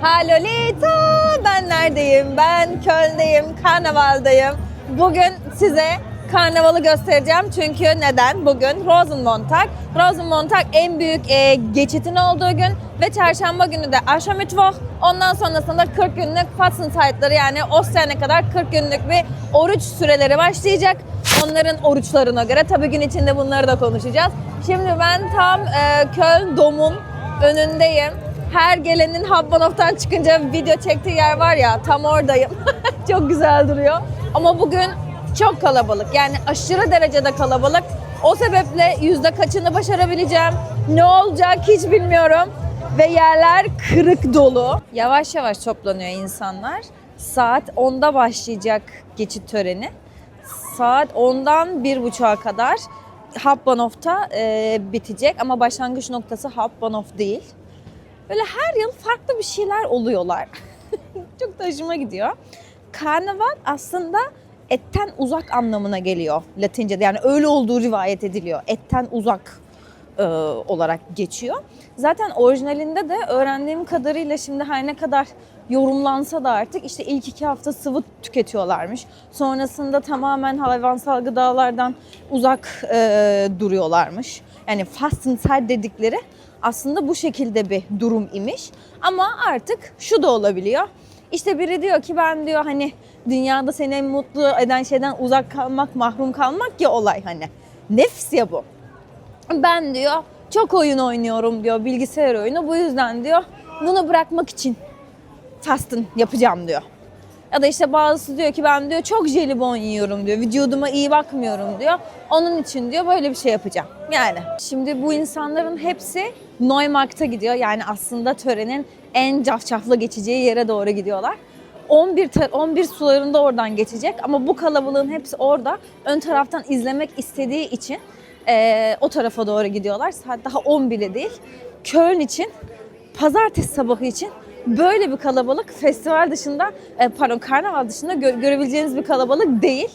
Halolito ben neredeyim? Ben Köln'deyim, karnavaldayım. Bugün size karnavalı göstereceğim çünkü neden? Bugün Rosenmontag. Rosenmontag en büyük e, geçitin olduğu gün ve çarşamba günü de Aschermittwoch. Ondan sonrasında 40 günlük Fastenzeit yani o sene kadar 40 günlük bir oruç süreleri başlayacak. Onların oruçlarına göre tabii gün içinde bunları da konuşacağız. Şimdi ben tam e, Köln Dom'un önündeyim. Her gelenin Habbanov'tan çıkınca video çektiği yer var ya tam oradayım. çok güzel duruyor. Ama bugün çok kalabalık. Yani aşırı derecede kalabalık. O sebeple yüzde kaçını başarabileceğim, ne olacak hiç bilmiyorum. Ve yerler kırık dolu. Yavaş yavaş toplanıyor insanlar. Saat 10'da başlayacak geçit töreni. Saat 10'dan 1.30'a kadar Habbanov'ta e, bitecek ama başlangıç noktası Habbanov değil. Böyle her yıl farklı bir şeyler oluyorlar. Çok da hoşuma gidiyor. Karnaval aslında etten uzak anlamına geliyor Latince'de. Yani öyle olduğu rivayet ediliyor. Etten uzak e, olarak geçiyor. Zaten orijinalinde de öğrendiğim kadarıyla şimdi her ne kadar yorumlansa da artık işte ilk iki hafta sıvı tüketiyorlarmış. Sonrasında tamamen hayvansal gıdalardan uzak e, duruyorlarmış. Yani Fastenzeit dedikleri aslında bu şekilde bir durum imiş. Ama artık şu da olabiliyor. İşte biri diyor ki ben diyor hani dünyada seni mutlu eden şeyden uzak kalmak, mahrum kalmak ya olay hani. Nefs ya bu. Ben diyor çok oyun oynuyorum diyor bilgisayar oyunu. Bu yüzden diyor bunu bırakmak için fasten yapacağım diyor. Ya da işte bazısı diyor ki ben diyor çok jelibon yiyorum diyor. Vücuduma iyi bakmıyorum diyor. Onun için diyor böyle bir şey yapacağım. Yani şimdi bu insanların hepsi Neumarkt'a gidiyor. Yani aslında törenin en cafcaflı geçeceği yere doğru gidiyorlar. 11 tar- 11 sularında oradan geçecek ama bu kalabalığın hepsi orada ön taraftan izlemek istediği için eee, o tarafa doğru gidiyorlar. Saat daha 11'e değil. Köln için pazartesi sabahı için böyle bir kalabalık festival dışında e, pardon karnaval dışında gö- görebileceğiniz bir kalabalık değil.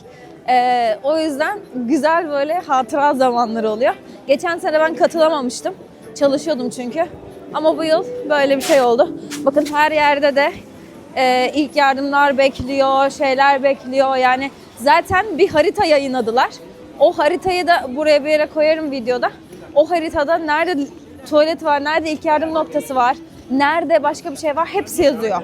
E, o yüzden güzel böyle hatıra zamanları oluyor. Geçen sene ben katılamamıştım. Çalışıyordum çünkü. Ama bu yıl böyle bir şey oldu. Bakın her yerde de e, ilk yardımlar bekliyor, şeyler bekliyor. Yani zaten bir harita yayınladılar. O haritayı da buraya bir yere koyarım videoda. O haritada nerede tuvalet var, nerede ilk yardım noktası var, nerede başka bir şey var hepsi yazıyor.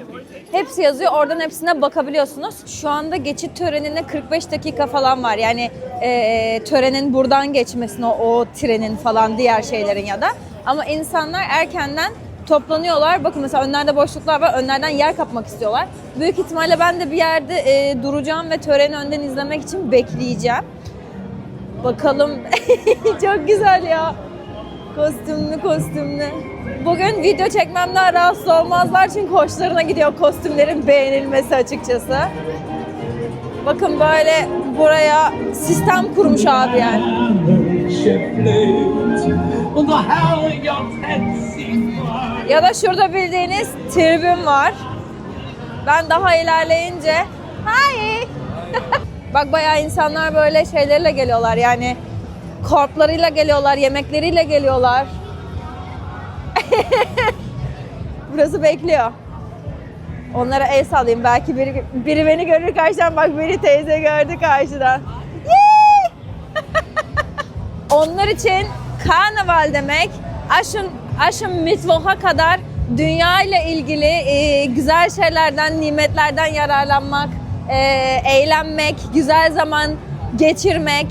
Hepsi yazıyor. Oradan hepsine bakabiliyorsunuz. Şu anda geçit törenine 45 dakika falan var. Yani e, törenin buradan geçmesine o, trenin falan diğer şeylerin ya da. Ama insanlar erkenden toplanıyorlar. Bakın mesela önlerde boşluklar var. Önlerden yer kapmak istiyorlar. Büyük ihtimalle ben de bir yerde e, duracağım ve töreni önden izlemek için bekleyeceğim. Bakalım. Çok güzel ya. Kostümlü kostümlü. Bugün video çekmemden rahatsız olmazlar çünkü hoşlarına gidiyor kostümlerin beğenilmesi açıkçası. Bakın böyle buraya sistem kurmuş abi yani. Ya da şurada bildiğiniz tribün var. Ben daha ilerleyince Hi. Bak bayağı insanlar böyle şeylerle geliyorlar yani korplarıyla geliyorlar, yemekleriyle geliyorlar. Burası bekliyor. Onlara el sallayayım. Belki biri, biri beni görür karşıdan. Bak biri teyze gördü karşıdan. Onlar için karnaval demek aşın aşın Mittwoch'a kadar dünya ile ilgili e, güzel şeylerden, nimetlerden yararlanmak, e, eğlenmek, güzel zaman geçirmek,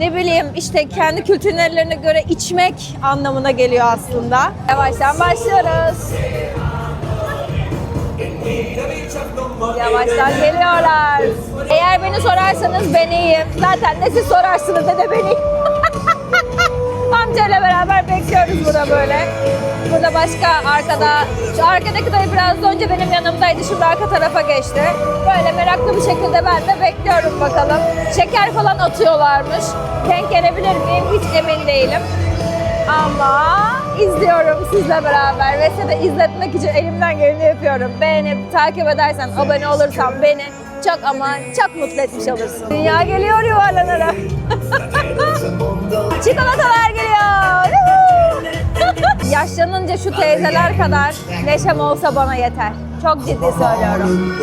ne bileyim işte kendi kültürlerine göre içmek anlamına geliyor aslında. Yavaştan başlıyoruz. Yavaştan geliyorlar. Eğer beni sorarsanız ben iyiyim. Zaten ne siz sorarsınız ne de beni. Amcayla beraber bekliyoruz burada böyle. Burada başka arkada, şu arkadaki dayı biraz önce benim yanımdaydı. Şimdi arka tarafa geçti. Böyle meraklı bir şekilde ben de bekliyorum bakalım. Şeker falan atıyorlarmış. Denk gelebilir miyim hiç emin değilim. Ama izliyorum sizle beraber ve size de izletmek için elimden geleni yapıyorum. Beğenip takip edersen, abone olursan beni çok ama çok mutlu etmiş olursun. Dünya geliyor yuvarlanarak. Çikolatalar yaşlanınca şu teyzeler kadar neşem olsa bana yeter. Çok ciddi söylüyorum.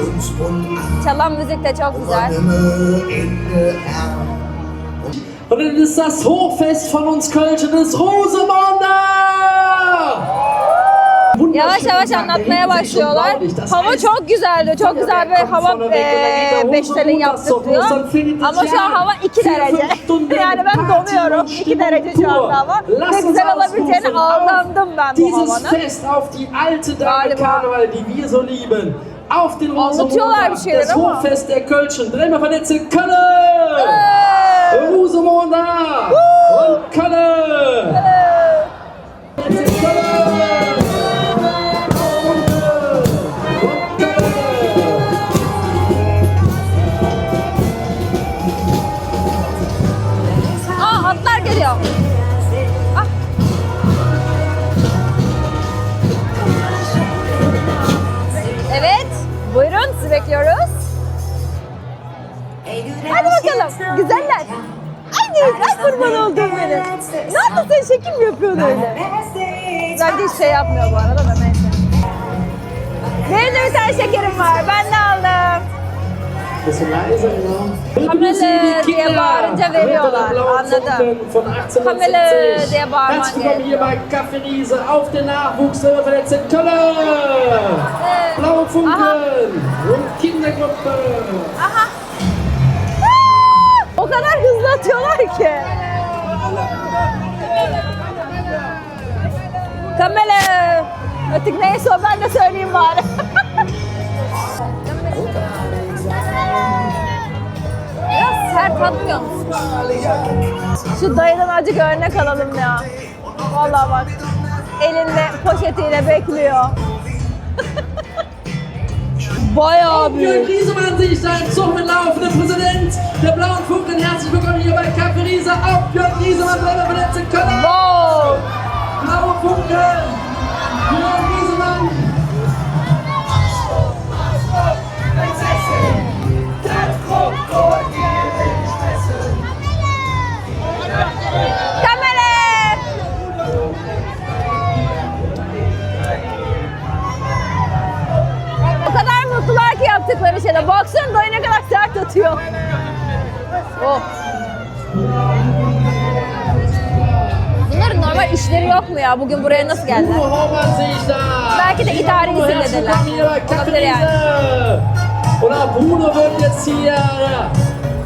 Çalan müzik de çok güzel. Und dann ist das Hochfest von uns Kölschen, das Rosemonde! Yavaş yavaş anlatmaya başlıyorlar. Hava çok güzeldi. Çok güzel bir hava e, beştelin yaptık diyor. Ama şu an hava 2 derece. yani ben donuyorum. 2 derece şu anda hava. Ve güzel olabileceğine aldandım ben bu havanın. Galiba. Auf den Anlatıyorlar bir şeyler das ama. Hochfest der Kölschen. Dreimal vernetzte Köln! Rosemontag und Köln! Köln! Bekliyoruz. Hadi bakalım. Güzeller. Ay ay kurban oldum benim. Ne yaptın sen şekil mi yapıyorsun öyle? De hiç şey yapmıyor bu arada da neyse. Benim de bir tane şekerim var. Ben de. Kamelle diye bağırınca veriyorlar. Anladım. 1870. diye Riese auf der verletzten Köln. Ee, Blaue Funken Aha. und Kindergruppe. Aha. O kadar hızlı atıyorlar ki. Kamele. Artık neyse ben de söyleyeyim bari. Biraz sert atmıyor musun? Şu dayıdan acık örnek alalım ya. Vallahi bak. Elinde poşetiyle bekliyor. Bayağı büyük. Riesemann sich sein Zug mit laufender Präsident der Blauen Funken. Herzlich willkommen hier bei Café Riese auf Jörg Riesemann, der verletzten Köln. Wow. Blaue Funken. Jörg yaptıkları şeyde. Baksana dayı ne kadar sert atıyor. Oh. Bunların normal işleri yok mu ya? Bugün buraya nasıl geldiler? Belki de idari Bruno, izin herzlich dediler. willkommen hier bei Café Olabilir yani. Oder Bruno wird jetzt hier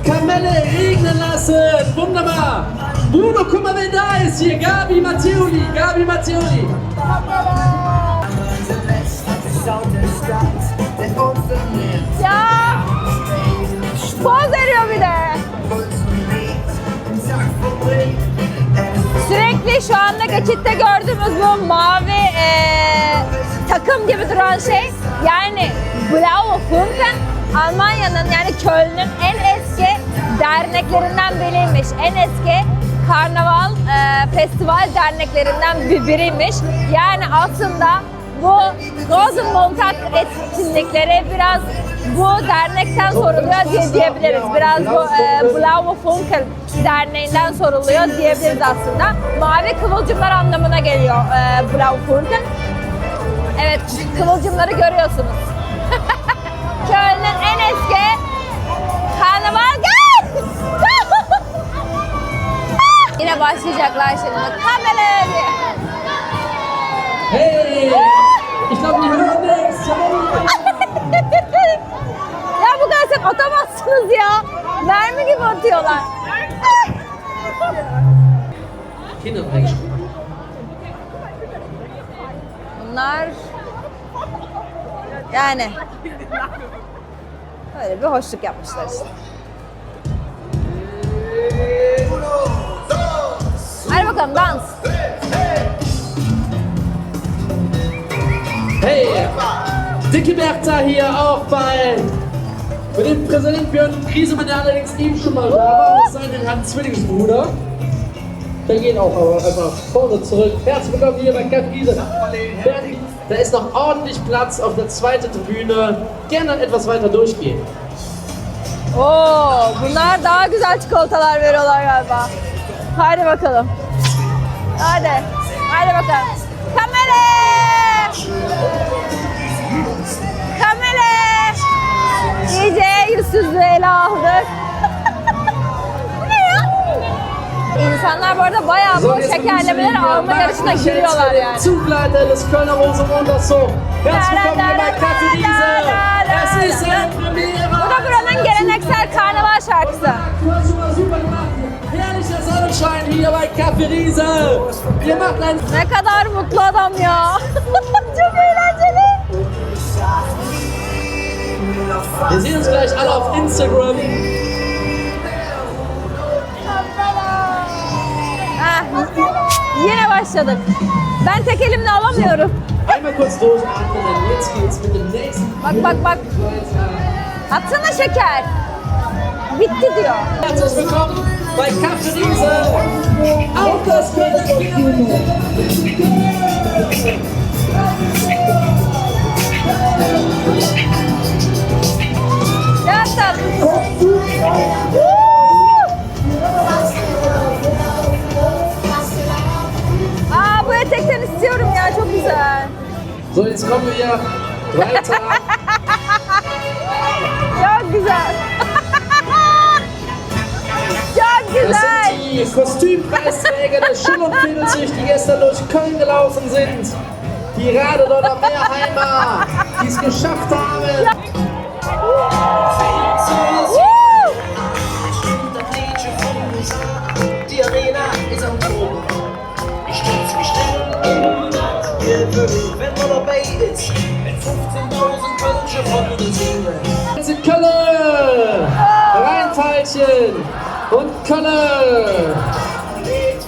Kamelle regnen lassen. Wunderbar. Bruno, guck mal, wer da ist hier. Gabi Matteoli. Gabi Matteoli. Ya! Poz veriyor bir de. Sürekli şu anda geçitte gördüğümüz bu mavi eee, takım gibi duran şey yani Blaue Funken Almanya'nın yani Köln'ün en eski derneklerinden biriymiş. En eski karnaval eee, festival derneklerinden bir biriymiş. Yani aslında bu Rosenmontag etkinlikleri biraz bu dernekten soruluyor diye diyebiliriz. Biraz bu e, Blaue Funken derneğinden soruluyor diyebiliriz aslında. Mavi kıvılcımlar anlamına geliyor e, Blaue Funken. Evet, kıvılcımları görüyorsunuz. Köln'ün en eski karnaval gel! Yine başlayacaklar şimdi. Kamera diye. Hey, ich glaube, die hören nichts. ya bu kadar sen atamazsınız ya. Mermi gibi atıyorlar. Bunlar yani böyle bir hoşluk yapmışlar işte. Hadi bakalım dans. Dicke Bertha hier auch bei mit dem Präsident Björn Griesemann, der allerdings eben schon mal da war, mit seinem Herrn Zwillingsbruder. Der geht auch aber einfach vorne zurück. Herzlich willkommen hier bei Cap Giese. Da ist noch ordentlich Platz auf der zweiten Tribüne. Gerne etwas weiter durchgehen. Oo, bunlar daha güzel çikolatalar veriyorlar galiba. Hadi bakalım. Hadi. Hadi bakalım. Kamele! İyice yüzsüzlüğü ele aldık. Bu ne ya? İnsanlar bu arada bayağı bu şekerlemeleri alma yarışına giriyorlar yani. Zugleiter des Kölner Rosenmontags so. Herzlich willkommen bei Kaffee Riese. Es ist eine Premiere. Bu da buranın geleneksel karnaval şarkısı. Herrlicher Sonnenschein hier bei Kaffee Riese. Ein Ne kadar mutlu adam ya. Gleich alle auf Instagram. Heh, Yine başladık. Ben tek elimle alamıyorum. Einmal kurz durchatmen, denn jetzt geht's mit dem nächsten Bak bak bak. Atsana şeker. Bitti diyor. Herzlich willkommen bei Kaffee Riese. Auf das Kölner Aa bu etekten istiyorum ya çok güzel. So, jetzt kommen wir weiter. Çok güzel. çok Das güzel. sind die Kostümpreisträger der Schull- und Fädelsicht, die gestern durch Köln gelaufen sind. Die Rade dort am Meerheimer, die es geschafft haben. Wenn man dabei ist. Mit 15.000 Kölsche von den Singen. Jetzt sind Köln, Rheinfeilchen und Köln.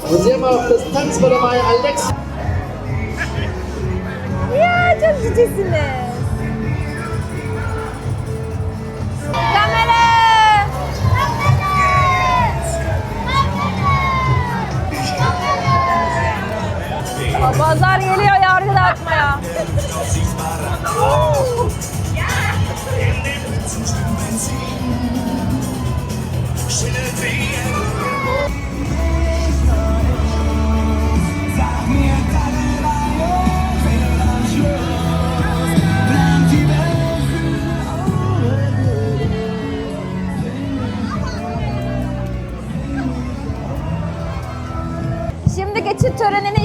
Und sie haben auch das Tanzball dabei, Alex. Ya çok cicisiniz. Kamera. Aa, Pazar geliyor yargı dağıtmaya. Şimdi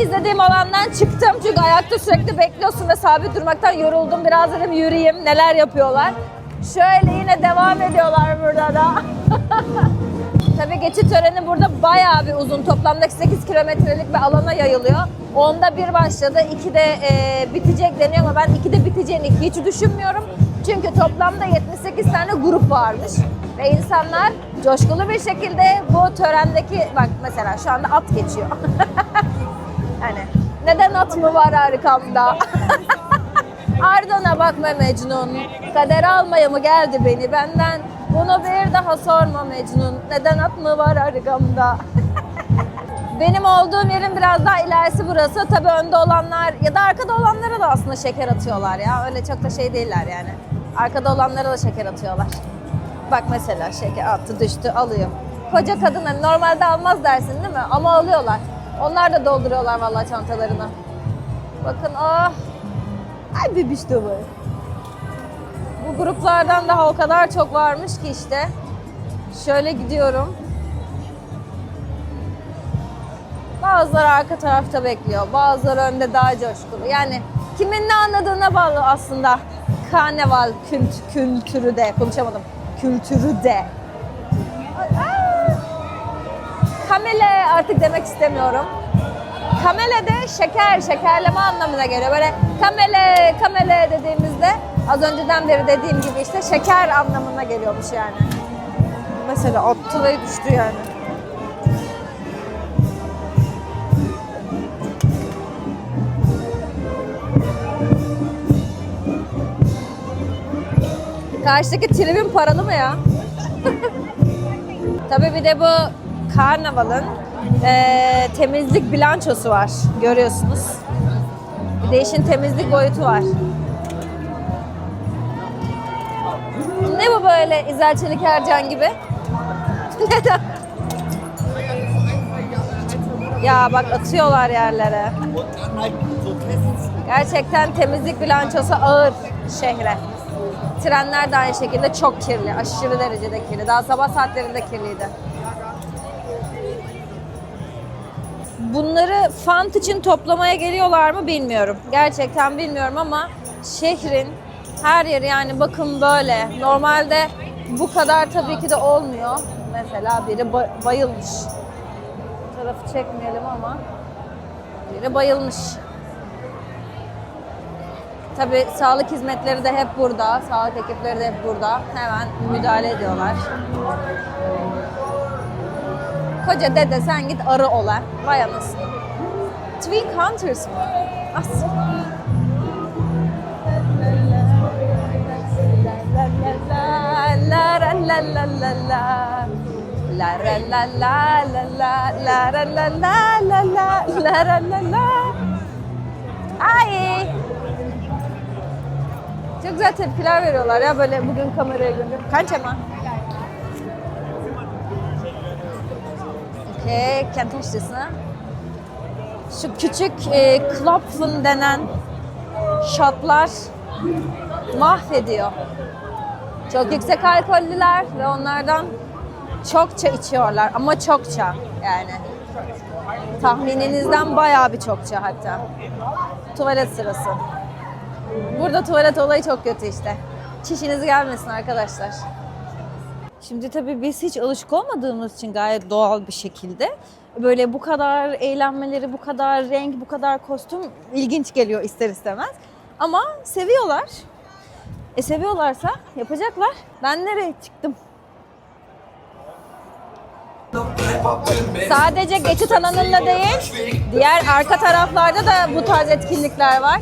izlediğim alandan çıktım. Çünkü ayakta sürekli bekliyorsun ve sabit durmaktan yoruldum. Biraz dedim yürüyeyim, neler yapıyorlar. Şöyle yine devam ediyorlar burada da. Tabii geçit töreni burada bayağı bir uzun. Toplamda 8 kilometrelik bir alana yayılıyor. Onda bir başladı, iki de e, bitecek deniyor ama ben iki de biteceğini hiç düşünmüyorum. Çünkü toplamda 78 tane grup varmış. Ve insanlar coşkulu bir şekilde bu törendeki, bak mesela şu anda at geçiyor. hani neden at mı var arkamda? Ardına bakma Mecnun, kader almaya mı geldi beni benden? Bunu bir daha sorma Mecnun, neden at mı var arkamda? Benim olduğum yerin biraz daha ilerisi burası. Tabii önde olanlar ya da arkada olanlara da aslında şeker atıyorlar ya. Öyle çok da şey değiller yani. Arkada olanlara da şeker atıyorlar. Bak mesela şeker attı düştü alıyor. Koca kadınlar normalde almaz dersin değil mi? Ama alıyorlar. Onlar da dolduruyorlar vallahi çantalarını. Bakın ah. Ay bebiş de var. Bu gruplardan daha o kadar çok varmış ki işte. Şöyle gidiyorum. Bazıları arka tarafta bekliyor. Bazıları önde daha coşkulu. Yani kimin ne anladığına bağlı aslında. Karneval kült- kültürü de. Konuşamadım. Kültürü de. Aa! Kamele artık demek istemiyorum. Kamele de şeker, şekerleme anlamına geliyor. Böyle kamele, kamele dediğimizde az önceden beri dediğim gibi işte şeker anlamına geliyormuş yani. Mesela attı ve düştü yani. Karşıdaki tribün paralı mı ya? Tabii bir de bu karnavalın eee, temizlik bilançosu var. Görüyorsunuz. Bir de işin temizlik boyutu var. Ne bu böyle İzel Çelik Ercan gibi? Neden? ya bak atıyorlar yerlere. Gerçekten temizlik bilançosu ağır şehre. Trenler de aynı şekilde çok kirli. Aşırı derecede kirli. Daha sabah saatlerinde kirliydi. Bunları fant için toplamaya geliyorlar mı bilmiyorum. Gerçekten bilmiyorum ama şehrin her yeri yani bakın böyle. Normalde bu kadar tabii ki de olmuyor. Mesela biri ba- bayılmış. Bu tarafı çekmeyelim ama biri bayılmış. Tabii sağlık hizmetleri de hep burada. Sağlık ekipleri de hep burada. Hemen müdahale ediyorlar. Koca dede sen git arı ola. Vay anasını. Twin Hunters mı? As. La la la la la la la. La la la la la la la la la la la la la la la. Ay. Çok güzel tepkiler veriyorlar ya böyle bugün kameraya gönder. Kaç ama? Okey, kent taşlısına. Şu küçük e, Klopfen denen şatlar mahvediyor. Çok yüksek alkollüler ve onlardan çokça içiyorlar ama çokça yani. Tahmininizden bayağı bir çokça hatta. Tuvalet sırası. Burada tuvalet olayı çok kötü işte. Çişiniz gelmesin arkadaşlar. Şimdi tabii biz hiç alışık olmadığımız için gayet doğal bir şekilde böyle bu kadar eğlenmeleri, bu kadar renk, bu kadar kostüm ilginç geliyor ister istemez. Ama seviyorlar. E seviyorlarsa yapacaklar. Ben nereye çıktım? Sadece geçit alanında değil, diğer arka taraflarda da bu tarz etkinlikler var.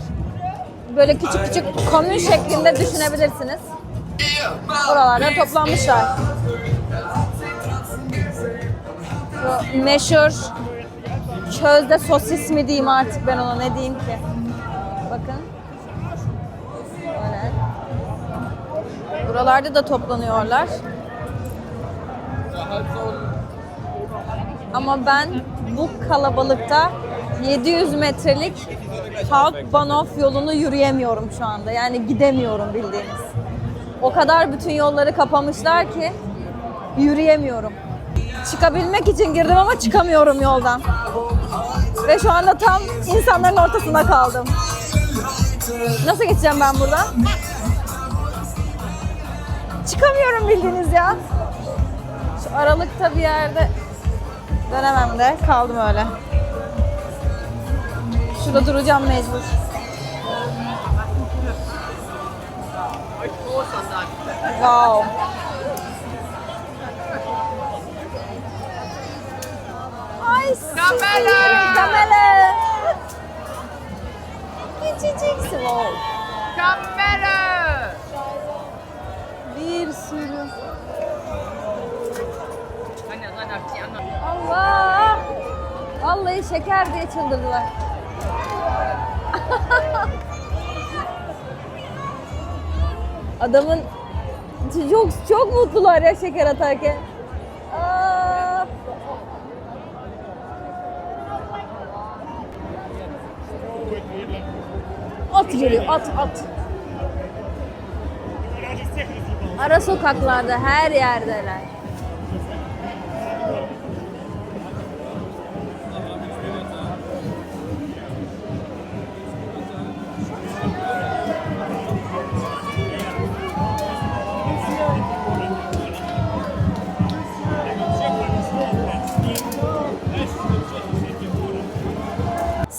Böyle küçük küçük komün şeklinde düşünebilirsiniz. Oralarda toplanmışlar. Bu meşhur közde sosis mi diyeyim artık ben ona ne diyeyim ki. Bakın. Böyle. Buralarda da toplanıyorlar. Ama ben bu kalabalıkta 700 metrelik Hauptbahnhof yolunu yürüyemiyorum şu anda. Yani gidemiyorum bildiğiniz. O kadar bütün yolları kapamışlar ki yürüyemiyorum. Çıkabilmek için girdim ama çıkamıyorum yoldan. Ve şu anda tam insanların ortasında kaldım. Nasıl geçeceğim ben buradan? Çıkamıyorum bildiğiniz ya. Şu aralıkta bir yerde dönemem de kaldım öyle. Şurada duracağım mecbur. Wow. Ay Kamela! Kamela! Küçücük small. Kamera! Bir sürü. Allah! Vallahi şeker diye çıldırdılar. Adamın çok çok mutlular ya şeker atarken. Aa! At geliyor, at at. Ara sokaklarda her yerdeler.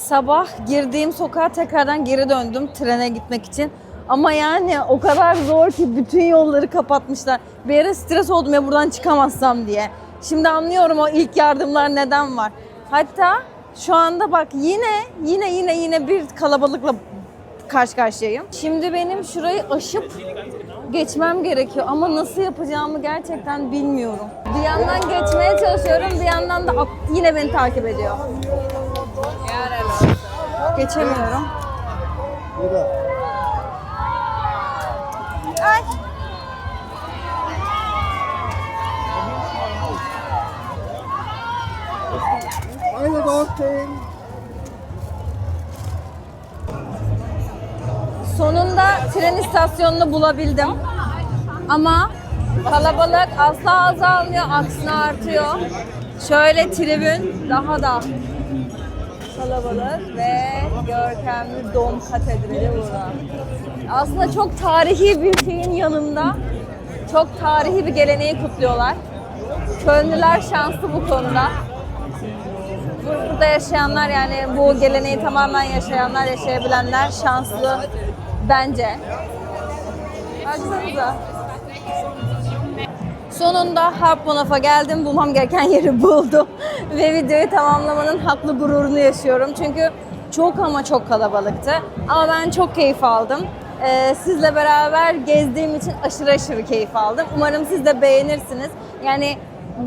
Sabah girdiğim sokağa tekrardan geri döndüm trene gitmek için. Ama yani o kadar zor ki bütün yolları kapatmışlar. Bir ara stres oldum ya buradan çıkamazsam diye. Şimdi anlıyorum o ilk yardımlar neden var. Hatta şu anda bak yine yine yine yine bir kalabalıkla karşı karşıyayım. Şimdi benim şurayı aşıp geçmem gerekiyor ama nasıl yapacağımı gerçekten bilmiyorum. Bir yandan geçmeye çalışıyorum, bir yandan da yine beni takip ediyor. Geçemiyorum. Ay. tren istasyonunu bulabildim. Ama kalabalık asla azalmıyor, aksine artıyor. Şöyle tribün daha da kalabalık ve görkemli Dom Katedrali burada. Aslında çok tarihi bir şeyin yanında çok tarihi bir geleneği kutluyorlar. Kölnüler şanslı bu konuda. Burada yaşayanlar yani bu geleneği tamamen yaşayanlar, yaşayabilenler şanslı bence. Baksanıza. Sonunda Harponaf'a geldim. Bulmam gereken yeri buldum. Ve videoyu tamamlamanın haklı gururunu yaşıyorum. Çünkü çok ama çok kalabalıktı. Ama ben çok keyif aldım. Ee, sizle beraber gezdiğim için aşırı aşırı keyif aldım. Umarım siz de beğenirsiniz. Yani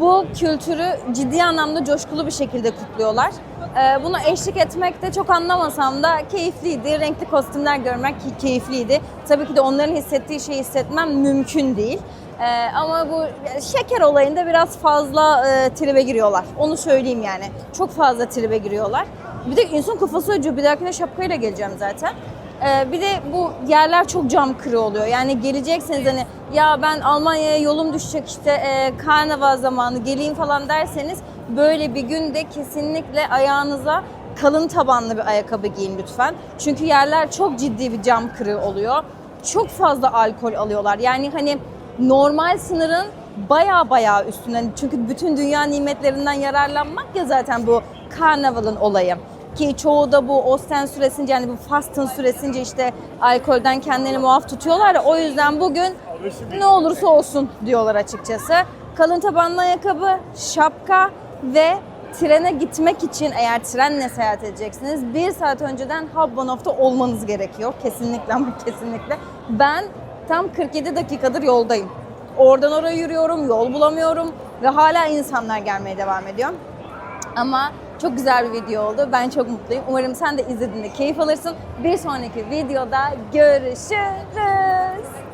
bu kültürü ciddi anlamda coşkulu bir şekilde kutluyorlar. Ee, bunu eşlik etmek de çok anlamasam da keyifliydi. Renkli kostümler görmek keyifliydi. Tabii ki de onların hissettiği şeyi hissetmem mümkün değil. Ee, ama bu şeker olayında biraz fazla e, tribe giriyorlar. Onu söyleyeyim yani. Çok fazla tribe giriyorlar. Bir de insan kafası acıyor. Bir dahakine şapkayla geleceğim zaten. Ee, bir de bu yerler çok cam kırı oluyor. Yani gelecekseniz hani ya ben Almanya'ya yolum düşecek işte e, karnaval zamanı geleyim falan derseniz böyle bir günde kesinlikle ayağınıza kalın tabanlı bir ayakkabı giyin lütfen. Çünkü yerler çok ciddi bir cam kırığı oluyor. Çok fazla alkol alıyorlar. Yani hani normal sınırın baya baya üstünden. Çünkü bütün dünya nimetlerinden yararlanmak ya zaten bu karnavalın olayı. Ki çoğu da bu Osten süresince yani bu fastın süresince işte alkolden kendilerini muaf tutuyorlar o yüzden bugün ne olursa olsun diyorlar açıkçası. Kalın tabanlı ayakkabı, şapka ve trene gitmek için eğer trenle seyahat edeceksiniz bir saat önceden Hauptbahnhof'ta olmanız gerekiyor. Kesinlikle ama kesinlikle. Ben tam 47 dakikadır yoldayım. Oradan oraya yürüyorum, yol bulamıyorum ve hala insanlar gelmeye devam ediyor. Ama çok güzel bir video oldu. Ben çok mutluyum. Umarım sen de izlediğinde keyif alırsın. Bir sonraki videoda görüşürüz.